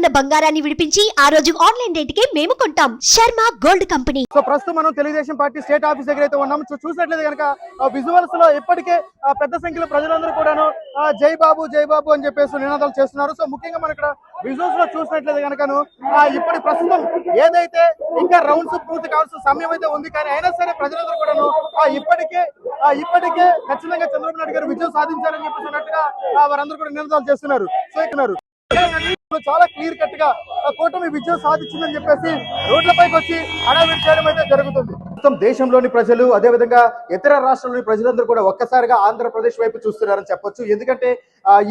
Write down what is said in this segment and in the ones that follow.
ఉన్న బంగారాన్ని విడిపించి ఆ రోజు ఆన్లైన్ రేటుకే మేము కొంటాం. Sharma gold company. సో ప్రస్తుతం మనం తెలుగుదేశం పార్టీ స్టేట్ ఆఫీస్ దగ్గర అయితే ఉన్నాం చూసినట్లయితే కనుక విజువల్స్లో ఇప్పటికే పెద్ద సంఖ్యలో ప్రజలందరూ కూడాను ఆ, జై బాబు జై బాబు అని చెప్పేసి నినాదాలు చేస్తున్నారు. సో ముఖ్యంగా మనం ఇక్కడ విజువల్స్లో చూసినట్లయితే కనుకను ఇప్పటి ప్రస్తుతం ఏదైతే ఇంకా రౌండ్స్ పూర్తి కావాల్సిన సమయం అయితే ఉంది కానీ అయినా సరే ప్రజలందరూ కూడాను ఆ, ఇప్పటికే ఇప్పటికే ఖచ్చితంగా చంద్రబాబు నాయుడు గారు విజయం సాధించాలని చెప్పేసి అన్నట్టుగా వారందరూ కూడా నినాదాలు చేస్తున్నారు. సో చాలా క్లియర్ కట్గా ఆ కూటమి విజయం సాధించిందని చెప్పేసి రోడ్లపైకి వచ్చి హడావిడి చేయడం అయితే జరుగుతుంది. మొత్తం దేశంలోని ప్రజలు అదేవిధంగా ఇతర రాష్ట్రాల్లోని ప్రజలందరూ కూడా ఒక్కసారిగా ఆంధ్రప్రదేశ్ వైపు చూస్తున్నారని చెప్పొచ్చు. ఎందుకంటే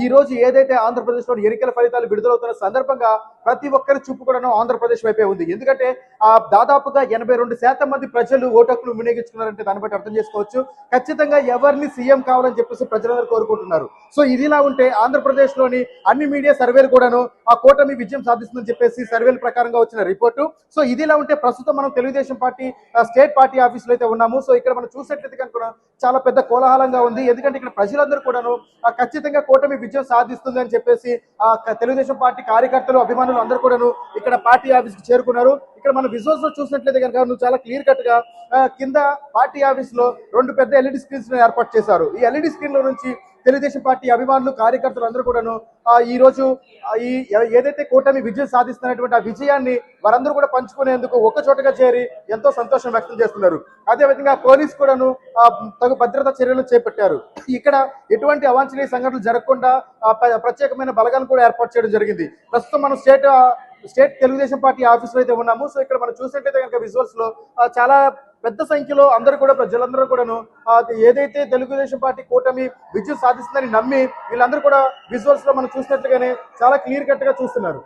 ఈ రోజు ఏదైతే ఆంధ్రప్రదేశ్లోని ఎన్నికల ఫలితాలు విడుదలవుతున్న సందర్భంగా ప్రతి ఒక్కరి చూపు కూడా ఆంధ్రప్రదేశ్ వైపే ఉంది. ఎందుకంటే ఆ, దాదాపుగా ఎనభై రెండు శాతం మంది ప్రజలు ఓటకులు వినియోగించుకున్నారంటే దాన్ని బట్టి అర్థం చేసుకోవచ్చు. ఖచ్చితంగా ఎవరిని సీఎం కావాలని చెప్పేసి ప్రజలందరూ కోరుకుంటున్నారు. సో ఇదిలా ఉంటే ఆంధ్రప్రదేశ్లోని అన్ని మీడియా సర్వేలు కూడాను ఆ కూటమి విజయం సాధిస్తుందని చెప్పేసి సర్వేల ప్రకారంగా వచ్చిన రిపోర్టు. సో ఇదిలా ఉంటే ప్రస్తుతం మనం తెలుగుదేశం పార్టీ స్టేట్ పార్టీ ఆఫీసులో అయితే ఉన్నాము. సో ఇక్కడ మనం చూసినట్లయితే కనుక చాలా పెద్ద కోలాహలంగా ఉంది. ఎందుకంటే ఇక్కడ ప్రజలందరూ కూడాను ఆ, ఖచ్చితంగా కూటమి విజయం సాధిస్తుంది అని చెప్పేసి ఆ తెలుగుదేశం పార్టీ కార్యకర్తలు అభిమానులు అందరూ కూడాను ఇక్కడ పార్టీ ఆఫీస్కి చేరుకున్నారు. ఇక్కడ మన విజువల్స్లో చూసినట్లయితే కనుక నువ్వు చాలా క్లియర్ కట్గా కింద పార్టీ ఆఫీస్లో రెండు పెద్ద ఎల్ఈడి స్క్రీన్స్ ఏర్పాటు చేశారు. ఈ ఎల్ఈడి స్క్రీన్లో నుంచి తెలుగుదేశం పార్టీ అభిమానులు కార్యకర్తలు అందరూ కూడాను ఈ రోజు ఈ ఏదైతే కూటమి విజయం సాధిస్తున్నటువంటి ఆ విజయాన్ని వారందరూ కూడా పంచుకునేందుకు ఒక చోటగా చేరి ఎంతో సంతోషం వ్యక్తం చేస్తున్నారు. అదే విధంగా పోలీస్ కూడాను ఆ, తగు భద్రతా చర్యలు చేపట్టారు. ఇక్కడ ఎటువంటి అవాంఛనీయ సంఘటనలు జరగకుండా ప్రత్యేకమైన బలగాలను కూడా ఏర్పాటు చేయడం జరిగింది. ప్రస్తుతం మనం స్టేట్ స్టేట్ తెలుగుదేశం పార్టీ ఆఫీసులో అయితే ఉన్నాము. సో ఇక్కడ మనం చూసినట్టయితే కనుక విజువల్స్లో చాలా పెద్ద సంఖ్యలో అందరూ కూడా ప్రజలందరూ కూడాను ఏదైతే తెలుగుదేశం పార్టీ కూటమి విజయం సాధిస్తుందని నమ్మి వీళ్ళందరూ కూడా విజువల్స్లో మనం చూసినట్లుగానే చాలా క్లియర్ కట్గా చూస్తున్నారు.